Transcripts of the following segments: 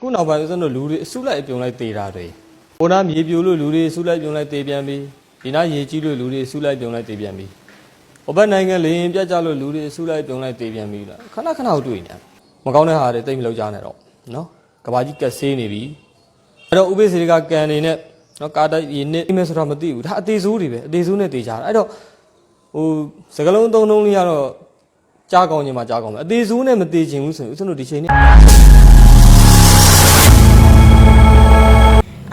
ခုနောက်ပိုင်းဦးဇင်းတို့လူတွေအစုလိုက်အပြုံလိုက်တေတာတွေဟိုနာမြေပြိုလို့လူတွေအစုလိုက်ပြုံလိုက်တေပြန်ပြီဒီနာရေကြီးလို့လူတွေအစုလိုက်ပြုံလိုက်တေပြန်ပြီဟိုဘက်နိုင်ငံလေရင်ပြတ်ကြလို့လူတွေအစုလိုက်ပြုံလိုက်တေပြန်ပြီလားခဏခဏတွေ့နေတယ်မကောင်းတဲ့ဟာတွေတိတ်မလောက်ကြနဲ့တော့နော်ကဘာကြီးကက်ဆေးနေပြီအဲ့တော့ဥပိ္ပစေကကန်နေနဲ့နော်ကာတိုက်ရေနစ်အိမဲဆိုတာမသိဘူးဒါအသေးဆိုးတွေပဲအသေးဆိုးနဲ့တေကြတာအဲ့တော့ဟိုစကလုံးသုံးလုံးလေးကတော့ကြားကောင်းခြင်းမှာကြားကောင်းမယ်အသေးဆိုးနဲ့မသေးခြင်းဘူးဆိုရင်ဦးဇင်းတို့ဒီချိန်နဲ့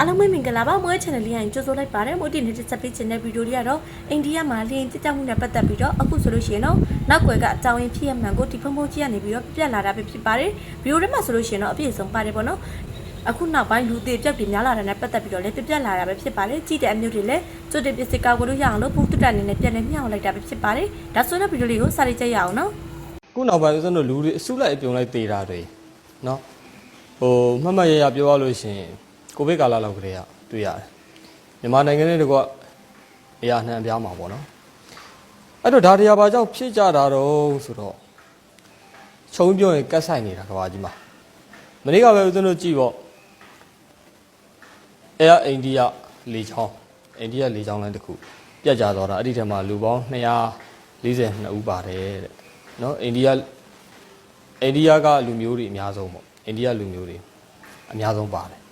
အားလုံးပဲမင်္ဂလာပါမွေး channel လေးကိုကြိုဆိုလိုက်ပါတယ်မို့ဒီနေ့တစ်ချက်ပြချင်တဲ့ဗီဒီယိုလေးကတော့အိန္ဒိယမှာလင်းတက်တက်မှုနဲ့ပတ်သက်ပြီးတော့အခုဆိုလို့ရှိရင်တော့နောက်ွယ်ကအကြောင်းရင်းဖြစ်ရမှန်ကိုဒီဖုန်းဖုန်းကြီးကနေပြီးတော့ပြက်လာတာပဲဖြစ်ပါတယ်ဗီဒီယိုထဲမှာဆိုလို့ရှိရင်တော့အပြည့်စုံပါတယ်ပေါ့နော်အခုနောက်ပိုင်းလူသေးပြက်တွေများလာတာနဲ့ပတ်သက်ပြီးတော့လည်းပြပြလာတာပဲဖြစ်ပါတယ်ကြည်တဲ့အမျိုးတွေလည်းကျွတ်တဲ့ပစ္စည်းကောက်လို့ရအောင်လို့ပုံတုတ္တအနေနဲ့ပြန်လည်းမျှအောင်လိုက်တာပဲဖြစ်ပါတယ်ဒါဆိုတော့ဗီဒီယိုလေးကိုစာရိတ်ကြရအောင်နော်ခုနောက်ပိုင်းဆိုတော့လူတွေအစုလိုက်အပြုံလိုက်တေးတာတွေနော်ဟိုမှတ်မှတ်ရရပြောရလို့ရှိရင် ကိုဗစ်ကာလလောက်ကလေးကတွေ့ရတယ်မြန်မာနိုင်ငံနဲ့တကွအရာနှံပြားမှာပေါ့နော်အဲ့တော့ဒါတရားဘာကြောင့်ဖြစ်ကြတာတော့ဆိုတော့ခြုံပြောရင်ကတ်ဆိုင်နေတာကဘာကြီးမှာမနေ့ကပဲဦးဇင်းတို့ကြည့်ပေါ့အဲအိန္ဒိယလေချောင်းအိန္ဒိယလေချောင်းလိုင်းတစ်ခုပြတ်ကြသွားတာအဲ့ဒီထဲမှာလူပေါင်း242ဦးပါတယ်တဲ့နော်အိန္ဒိယအိန္ဒိယကလူမျိုးတွေအများဆုံးပေါ့အိန္ဒိယလူမျိုးတွေအများဆုံးပါတယ်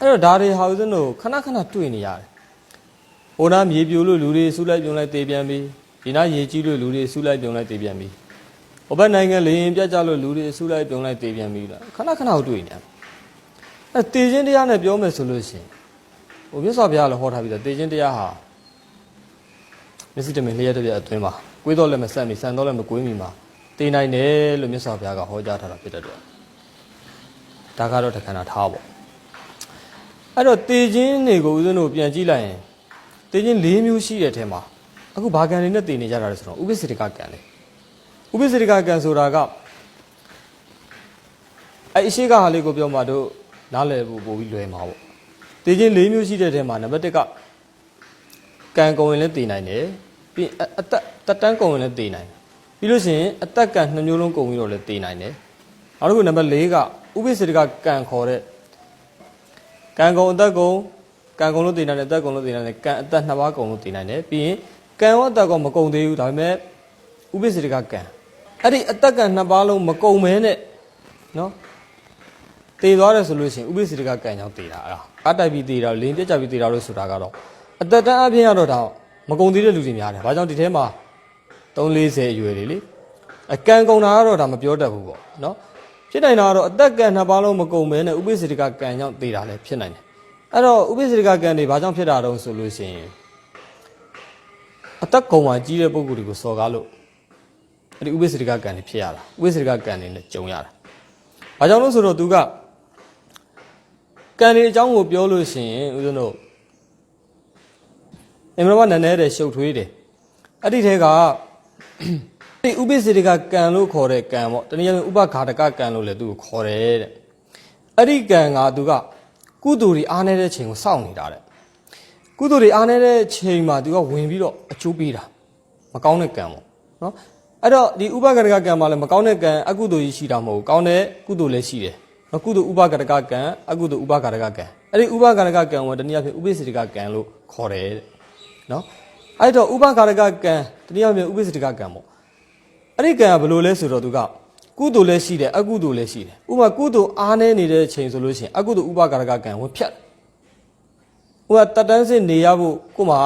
အဲ့တော့ဒါတွေဟာဦးဇင်းတို့ခဏခဏတွေ့နေရတယ်ဟိုနာမြေပြိုလို့လူတွေဆူလိုက်ပြုံလိုက်တေပြန်ပြီဒီနာရေကြီးလို့လူတွေဆူလိုက်ပြုံလိုက်တေပြန်ပြီဟိုဘက်နိုင်ငံလေရင်ပြတ်ကြလို့လူတွေဆူလိုက်ပြုံလိုက်တေပြန်ပြီလားခဏခဏတွေ့နေရတယ်အဲ့တေခြင်းတရားနဲ့ပြောမယ်ဆိုလို့ရှိရင်ဟိုမြတ်စွာဘုရားလည်းဟောထားပြီးသားတေခြင်းတရားဟာမျက်စိတမင်လျှက်တစ်ပြက်အတွင်းမှာကွေးတော့လည်းမဆက်မီဆန်တော့လည်းမကွေးမီမှာတည်နိုင်တယ်လို့မြတ်စွာဘုရားကဟောကြားထားတာဖြစ်တဲ့အတွက်ဒါကတော့တခဏထားပေါ့ အဲ့တော့တည်ခြင်းတွေကိုဦးဇင်းတို့ပြန်ကြည့်လိုက်ရင်တည်ခြင်း၄မျိုးရှိတဲ့ထဲမှာအခုဘာကံတွေနဲ့တည်နေကြတာလဲဆိုတော့ဥပ္ပစေတကကံလေဥပ္ပစေတကကံဆိုတာကအဲ့အရှိကဟာလေးကိုပြောမှတို့နားလည်ဖို့ပို့ပြီးလွယ်မှာပေါ့တည်ခြင်း၄မျိုးရှိတဲ့ထဲမှာနံပါတ်၁ကကံကုန်ရင်လည်းတည်နိုင်တယ်ပြီးရင်အအသက်တက်တန်းကုန်ရင်လည်းတည်နိုင်တယ်ပြီးလို့ရှိရင်အသက်ကံနှစ်မျိုးလုံးကုန်ပြီးတော့လည်းတည်နိုင်တယ်နောက်တစ်ခုနံပါတ်၄ကဥပိ္ပစေတကကံခေါ်တဲ့ ကံကုန်အသက်ကုန်ကံကုန်လို့တည်နိုင်တယ်အသက်ကုန်လို့တည်နိုင်တယ်ကံအသက်နှစ်ပါးကုန်လို့တည်နိုင်တယ်ပြီးရင်ကံရောအသက်ကောမကုန်သေးဘူးဒါပေမဲ့ဥပိ္ပစေတကကံအဲ့ဒီအသက်ကံနှစ်ပါးလုံးမကုန်မဲနဲ့နော်တည်သွားတယ်ဆိုလို့ရှိရင်ဥပိ္ပစေတကကံကြောင့်တည်တာအဲ့ဒါအတိုက်ပြီးတည်တာလင်းပြက်ကြပြီးတည်တာလို့ဆိုတာကတော့အသက်တန်းအပြင်ကတော့ဒါမကုံသေးတဲ့လူတွေများတယ်။ဘာကြောင့်ဒီထဲမှာ340အရွယ်တွေလေအကံကုံတာကတော့ဒါမပြောတတ်ဘူးပေါ့နော်။ ဖြစ်နိုင်တာကတော့အသက်ကံနှစ်ပါးလုံးမကုံမဲနဲ့ဥပိ္ပစေတကကံကြောင့်သေတာလည်းဖြစ်နိုင်တယ်။အဲ့တော့ဥပိ္ပစေတကကံတွေဘာကြောင့်ဖြစ်တာတုံးဆိုလို့ရှိရင်အသက်ကုံမှာကြီးတဲ့ပုံကိုယ်တွေကိုစော်ကားလို့အဲ့ဒီဥပိ္ပစေတကကံတွေဖြစ်ရတာ။ဥပိ္ပစေတကကံတွေနဲ့ကြုံရတာ။ဘာကြောင့်လို့ဆိုတော့သူကကံတွေအကြောင်းကိုပြောလို့ရှိရင်ဦးဇင်းတို့အင်မရမနည်းနည်းတဲ့ရှုပ်ထွေးတယ်အဲ့ဒီထဲက ဒီဥပိ္ပစေတကကံလို့ခေါ်တဲ့ကံပေါ့တနည်းအားဖြင့်ဥပခါတကကံလို့လည်းသူ့ကိုခေါ်တယ်တဲ့အဲ့ဒီကံကသူကကုသိုလ်တွေအားနေတဲ့ချိန်ကိုစောင့်နေတာတဲ့ကုသိုလ်တွေအားနေတဲ့ချိန်မှာသူကဝင်ပြီးတော့အကျိုးပေးတာမကောင်းတဲ့ကံပေါ့နော်အဲ့တော့ဒီဥပကတကကံမှာလည်းမကောင်းတဲ့ကံအကုသိုလ်ကြီးရှိတာမဟုတ်ဘူးကောင်းတဲ့ကုသိုလ်လည်းရှိတယ်နော်ကုသိုလ်ဥပကတကကံအကုသိုလ်ဥပကတကကံအဲ့ဒီဥပကတကကံကိုတနည်းအားဖြင့်ဥပိ္ပစေတကကံလို့ခေါ်တယ်တဲ့နော်အဲ့တော့ဥပခါရကကံတနည်းအားဖြင့်ဥပိ္ပစတကကံပေါ့ အဲ့ဒီကံကဘယ်လိုလဲဆိုတော့သူကကုသိုလ်လည်းရှိတယ်အကုသိုလ်လည်းရှိတယ်ဥပမာကုသိုလ်အားနေနေတဲ့ချိန်ဆိုလို့ရှိရင်အကုသိုလ်ဥပခါရကကံဝင်ဖြတ်ဥပမာတတန်းစစ်နေရဖို့ကို့မှာ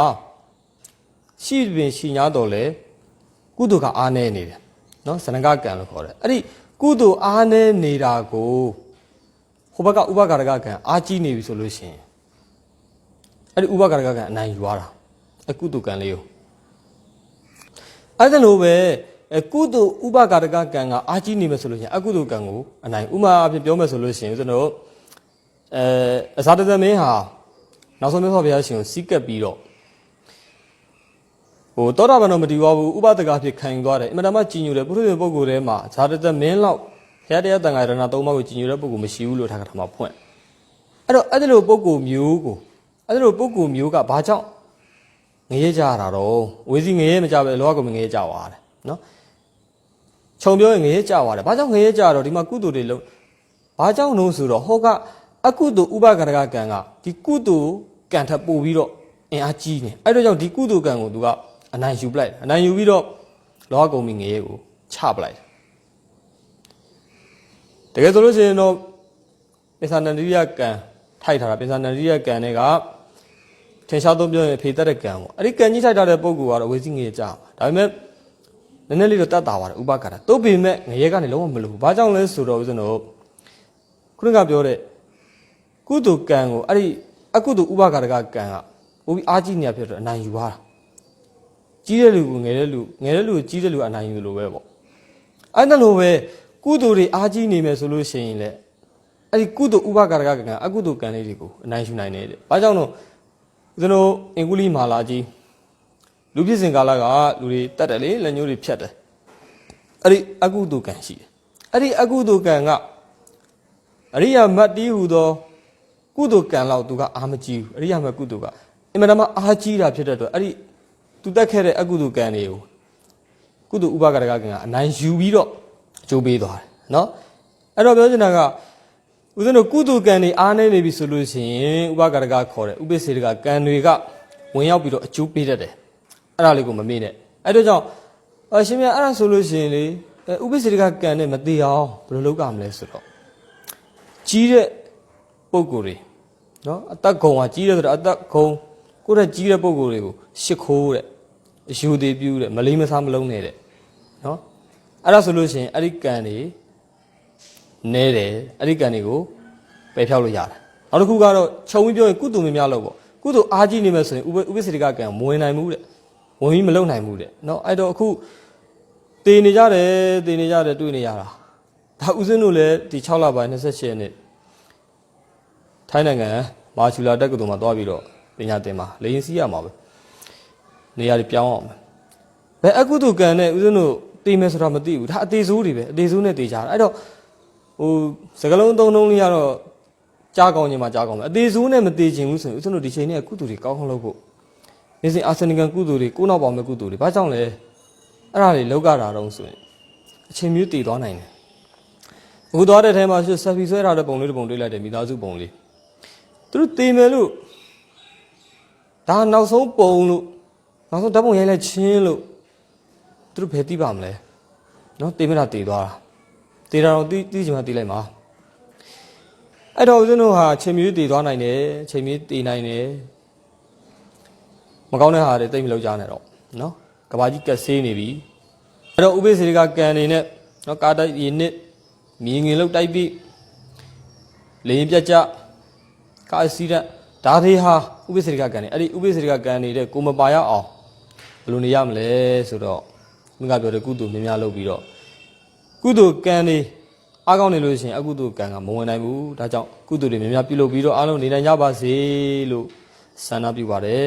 ရှိပင်ရှိညာတော်လဲကုသိုလ်ကအားနေနေတယ်နော်ဇနကကံလို့ခေါ်တယ်အဲ့ဒီကုသိုလ်အားနေနေတာကိုဟိုဘက်ကဥပခါရကကံအားကြီးနေပြီဆိုလို့ရှိရင်အဲ့ဒီဥပကာရကကံအနိုင်ယူရတာအကုတုကံလေးကိုအဲ့ဒါလိုပဲ အကုတုဥပကာရကကံကအာကြီးနေမယ်ဆိုလို့ရှိရင်အကုတုကံကိုအနိုင်ဥမာအဖြစ်ပြောမယ်ဆိုလို့ရှိရင်ကျွန်တော်အဲအဇာတသမင်းဟာနောက်ဆုံးမြတ်စွာဘုရားရှင်ကိုစီးကပ်ပြီးတော့ဟိုတောတာပန်တော့မတည်သွားဘူးဥပဒကအဖြစ်ခံယူသွားတယ်အင်မတန်မှကြည်ညိုတယ်ပုရိသေပုဂ္ဂိုလ်ထဲမှာဇာတသမင်းလောက်ဘုရားတရားတန်ခါရဏသုံးပါးကိုကြည်ညိုတဲ့ပုဂ္ဂိုလ်မရှိဘူးလို့ထားကထာမှာဖွင့်အဲ့တော့အဲ့ဒီလိုပုဂ္ဂိုလ်မျိုးကိုအဲ့လိုပုဂ္ဂိုလ်မျိုးကဘာကြောင့်ငရဲကြတာတော့ဝေစီငရဲမကြပဲလောကကိုငရဲကြသွားတယ်နော် ခြုံပြောရင်ငရဲကြသွားတယ်ဘာကြောင့်ငရဲကြတော့ဒီမှာကုသိုလ်တွေလုံးဘာကြောင့်လို့ဆိုတော့ဟောကအကုသိုလ်ဥပကရကကံကဒီကုသိုလ်ကံထပ်ပို့ပြီးတော့အင်အားကြီးနေအဲ့တော့ကြောင့်ဒီကုသိုလ်ကံကိုသူကအနိုင်ယူပလိုက်တယ်အနိုင်ယူပြီးတော့လောကကုံမီငရဲကိုချပလိုက်တယ်တကယ်ဆိုလို့ရှိရင်တော့ပိဿာနန္ဒိယကံထိုက်ထားတာပိဿာနန္ဒိယကံတွေကထင်ရှားသုံးပြောရင်ဖေတတ်တဲ့ကံပေါ့အဲ့ဒီကံကြီးထိုက်ထားတဲ့ပုံကူကတော့ဝေစီငရဲကြာမှာဒါပေမဲ့န ည်းနည်းလေးတော့တတ်တာပါတယ်ဥပကရတို့ပေမဲ့ငရဲကနေလုံးဝမလို့ဘာကြောင့်လဲဆိုတော့ဦးဇင်းတို့ခုနကပြောတဲ့ကုသိုလ်ကံကိုအဲ့ဒီအကုသိုလ်ဥပကရကကံကပိုပြီးအားကြီးနေရဖြစ်တော့အနိုင်ယူသွားတာကြီးတဲ့လူကငယ်တဲ့လူငယ်တဲ့လူကိုကြီးတဲ့လူကအနိုင်ယူလို့ပဲပေါ့အဲ့ဒါလိုပဲကုသိုလ်တွေအားကြီးနေမယ်ဆိုလို့ရှိရင်လေအဲ့ဒီကုသိုလ်ဥပကရကကံအကုသိုလ်ကံလေးတွေကိုအနိုင်ယူနိုင်တယ်တဲ့ဘာကြောင့်လို့ဦးဇင်းတို့အင်္ဂုလိမာလာကြီး လူဖြစ်စဉ်ကာလကလူတွေတတ်တယ်လေလက်ညှိုးတွေဖြတ်တယ်အဲ့ဒီအကုသိုလ်ကံရှိတယ်အဲ့ဒီအကုသိုလ်ကံကအရိယာမတ်တီးဟူသောကုသိုလ်ကံလောက်သူကအာမကြီးဘူးအရိယာမတ်ကုသိုလ်ကအင်မတန်မှအာကြီးတာဖြစ်တဲ့အတွက်အဲ့ဒီသူတက်ခဲ့တဲ့အကုသိုလ်ကံတွေကိုကုသိုလ်ဥပကရကကံကအနိုင်ယူပြီးတော့အကျိုးပေးသွားတယ်နော်အဲ့တော့ပြောချင်တာကဦးဇင်းတို့ကုသိုလ်ကံတွေအားနေနေပြီဆိုလို့ရှိရင်ဥပကရကခေါ်တဲ့ဥပိ္ပစေတကကံတွေကဝင်ရောက်ပြီးတော့အကျိုးပေးတတ်တယ် အဲ့ဒါလေးကိုမမေ့နဲ့အဲ့တော့ကြောင့်အရှင်မြတ်အဲ့ဒါဆိုလို့ရှိရင်လေအဲဥပိ္ပစေတကကံနဲ့မသေးအောင်ဘယ်လိုလုပ်ကြမလဲဆိုတော့ကြီးတဲ့ပုံကိုယ်တွေနော်အသက်ဂုံကကြီးတယ်ဆိုတော့အသက်ဂုံကိုယ့်ရဲ့ကြီးတဲ့ပုံကိုယ်တွေကိုရှ िख ိုးတဲ့အယူသေးပြူးတဲ့မလေးမစားမလုံးနဲ့တဲ့နော်အဲ့ဒါဆိုလို့ရှိရင်အဲ့ဒီကံတွေနဲတယ်အဲ့ဒီကံတွေကိုပယ်ဖြောက်လို့ရတယ်နောက်တစ်ခုကတော့ခြုံပြီးပြောရင်ကုသိုလ်များများလို့ပေါ့ကုသိုလ်အားကြီးနေမယ်ဆိုရင်ဥပဥပ္ပစေတကကံမဝင်နိုင်ဘူးတဲ့ ဝင်ပြီးမလုံနိုင်ဘူးတဲ့နော်အဲ့တော့အခုတည်နေကြတယ်တည်နေကြတယ်တွေ့နေရတာဒါဥစဉ်တို့လည်းဒီ6လပိုင်း28ရက်နေ့ထိုင်းနိုင်ငံမာချူလာတက္ကသိုလ်မှာသွားပြီးတော့ပညာသင်မှာလေရင်စီးရမှာပဲနေရာတွေပြောင်းအောင်မယ်ဘယ်အကုသိုလ်ကံနဲ့ဥစဉ်တို့တည်မယ်ဆိုတာမသိဘူးဒါအသေးစိုးတွေပဲအသေးစိုးနဲ့တည်ကြတာအဲ့တော့ဟိုစကလုံးသုံးလုံးလေးကတော့ကြားကောင်းခြင်းမှာကြားကောင်းတယ်အသေးစိုးနဲ့မတည်ခြင်းဘူးဆိုရင်ဥစဉ်တို့ဒီချိန်နဲ့ကုသိုလ်တွေကောင်းကောင်းလုပ်ဖို့ နေစဉ်အာဆနိကံကုသိုလ်တွေကိုနောက်ပေါင်းမဲ့ကုသိုလ်တွေဘာကြောင့်လဲအဲ့ဒါတွေလောက်ကြတာတော့ဆိုရင်အချိန်မျိုးတည်သွားနိုင်တယ်အခုသွားတဲ့ထဲမှာဆက်ဖီဆွဲထားတဲ့ပုံလေးတစ်ပုံတွေ့လိုက်တယ်မိသားစုပုံလေးသူတို့တည်မယ်လို့ဒါနောက်ဆုံးပုံလို့နောက်ဆုံးဓာတ်ပုံရိုက်လိုက်ချင်းလို့သူတို့ဘယ်သိပါမလဲနော်တည်မတာတည်သွားတာတည်တာတော့တီးတီးချင်မှတည်လိုက်မှာအဲ့တော့ဦးဇင်းတို့ဟာချိန်မျိုးတည်သွားနိုင်တယ်ချိန်မျိုးတည်နိုင်တယ် မကောင်းတဲ့ဟာတွေတိတ်မလောက်ကြနဲ့တော့နော်ကဘာကြီးကက်ဆေးနေပြီအဲ့တော့ဥပိ္ပစေကကံနေနဲ့နော်ကာတိုက်ရနစ်မြင်ငင်လောက်တိုက်ပြီးလေရင်ပြတ်ကြကာစီရက်ဒါတွေဟာဥပိ္ပစေကကံနေအဲ့ဒီဥပိ္ပစေကကံနေတဲ့ကိုမပါရအောင်ဘယ်လိုနေရမလဲဆိုတော့မိကပြောတဲ့ကုသိုလ်များများလုပ်ပြီးတော့ကုသိုလ်ကံတွေအားကောင်းနေလို့ရှိရင်အကုသိုလ်ကံကမဝင်နိုင်ဘူးဒါကြောင့်ကုသိုလ်တွေများများပြုလုပ်ပြီးတော့အားလုံးနေနိုင်ကြပါစေလို့ဆန္ဒပြုပါတယ်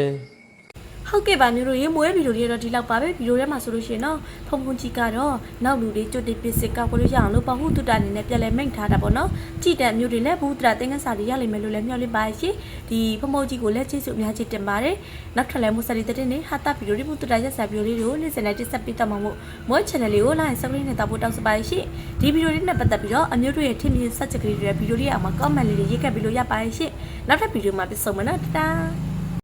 ဟုတ်ကဲ့ပါမျိုးတို့ရေမွေးဗီဒီယိုလေးတော့ဒီလောက်ပါပဲဗီဒီယိုထဲမှာဆိုလို့ရှိရင်တော့ဖုန်ဖုန်ကြီးကတော့နောက်လူတွေကြွတ်တိပစ္စည်းကောက်ကိုလို့ရအောင်လို့ပဟုတုတအနေနဲ့ပြက်လဲမိတ်ထားတာပေါ့နော်ကြည်တံမျိုးတွေလည်းဘူးတရာသင်္ကန်းစာတွေရလိမ့်မယ်လို့လည်းမျှော်လင့်ပါရှင်ဒီဖမိုးကြီးကိုလည်းကျေးဇူးအများကြီးတင်ပါတယ်နောက်ထပ်လည်းမူစရီတဲ့နေဟာတာဗီဒီယိုတွေဘူးတရာရက်စာဗီဒီယိုလေးတွေကိုနေ့စဉ်နဲ့တင်ဆက်ပေးတော့မှာမို့မွေး channel လေးကို like subscribe နဲ့တောက်ဖို့တောက်စပါရှင်ဒီဗီဒီယိုလေးနဲ့ပတ်သက်ပြီးတော့အမျိုးတို့ရဲ့ထင်မြင်စက်ချက်ကလေးတွေဗီဒီယိုလေးအောက်မှာ comment လေးတွေရေးခဲ့ပြီးလို့ရပါတယ်ရှင်နောက်ထပ်ဗီဒီယိုမှာပြန်ဆုံမယ်နော်တတား